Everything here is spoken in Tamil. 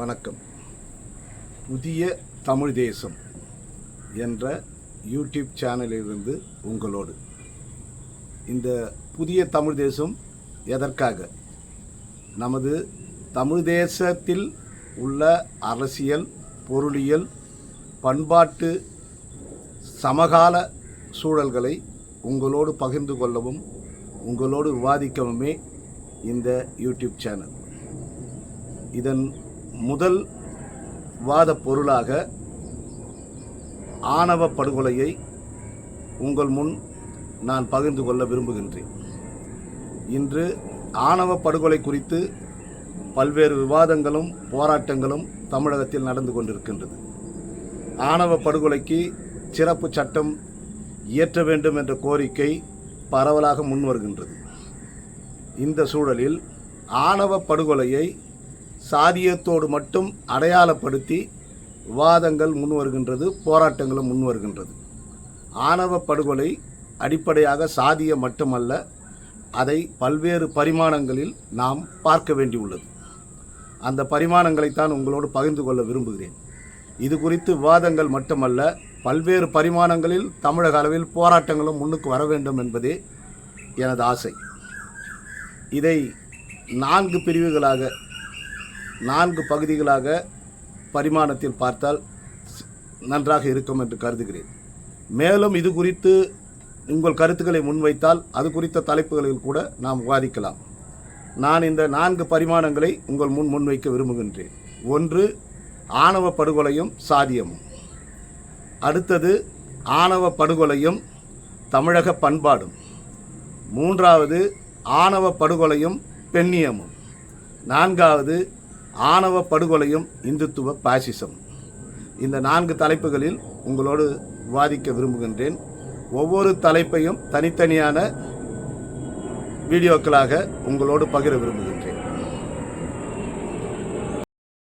வணக்கம். புதிய தமிழ் தேசம் என்ற யூடியூப் சேனலிலிருந்து உங்களோடு. இந்த புதிய தமிழ் தேசம் எதற்காக? நமது தமிழ் தேசத்தில் உள்ள அரசியல் பொருளியல் பண்பாட்டு சமகால சூழல்களை உங்களோடு பகிர்ந்து கொள்ளவும் உங்களோடு விவாதிக்கவுமே இந்த யூடியூப் சேனல். இதன் முதல் வாத பொருளாக ஆணவ படுகொலையை உங்கள் முன் நான் பகிர்ந்து கொள்ள விரும்புகின்றேன். இன்று ஆணவ படுகொலை குறித்து பல்வேறு விவாதங்களும் போராட்டங்களும் தமிழகத்தில் நடந்து கொண்டிருக்கின்றது. ஆணவ படுகொலைக்கு சிறப்பு சட்டம் இயற்ற வேண்டும் என்ற கோரிக்கை பரவலாக முன்வருகின்றது. இந்த சூழலில் ஆணவ படுகொலையை சாதியத்தோடு மட்டும் அடையாளப்படுத்தி விவாதங்கள் முன்வருகின்றது போராட்டங்களும் முன்வருகின்றது. ஆணவ படுகொலை அடிப்படையாக சாதியம் மட்டுமல்ல அதை பல்வேறு பரிமாணங்களில் நாம் பார்க்க வேண்டியுள்ளது. அந்த பரிமாணங்களைத்தான் உங்களோடு பகிர்ந்து கொள்ள விரும்புகிறேன். இது குறித்து விவாதங்கள் மட்டுமல்ல பல்வேறு பரிமாணங்களில் தமிழக அளவில் போராட்டங்களும் முன்னுக்கு வர வேண்டும் என்பதே எனது ஆசை. இதை நான்கு பிரிவுகளாக நான்கு பகுதிகளாக பரிமாணத்தில் பார்த்தால் நன்றாக இருக்கும் என்று கருதுகிறேன். மேலும் இது குறித்து உங்கள் கருத்துக்களை முன்வைத்தால் அது குறித்த தலைப்புகளில் கூட நாம் விவாதிக்கலாம். நான் இந்த நான்கு பரிமாணங்களை உங்கள் முன் முன்வைக்க விரும்புகின்றேன். ஒன்று ஆணவ படுகொலையும் சாதியமும். அடுத்தது ஆணவ படுகொலையும் தமிழக பண்பாடும். மூன்றாவது ஆணவ படுகொலையும் பெண்ணியமும். நான்காவது ஆணவ படுகொலையும் இந்துத்துவ பாசிசம். இந்த நான்கு தலைப்புகளில் உங்களோடு விவாதிக்க விரும்புகின்றேன். ஒவ்வொரு தலைப்பையும் தனித்தனியான வீடியோக்களாக உங்களோடு பகிர விரும்புகின்றேன்.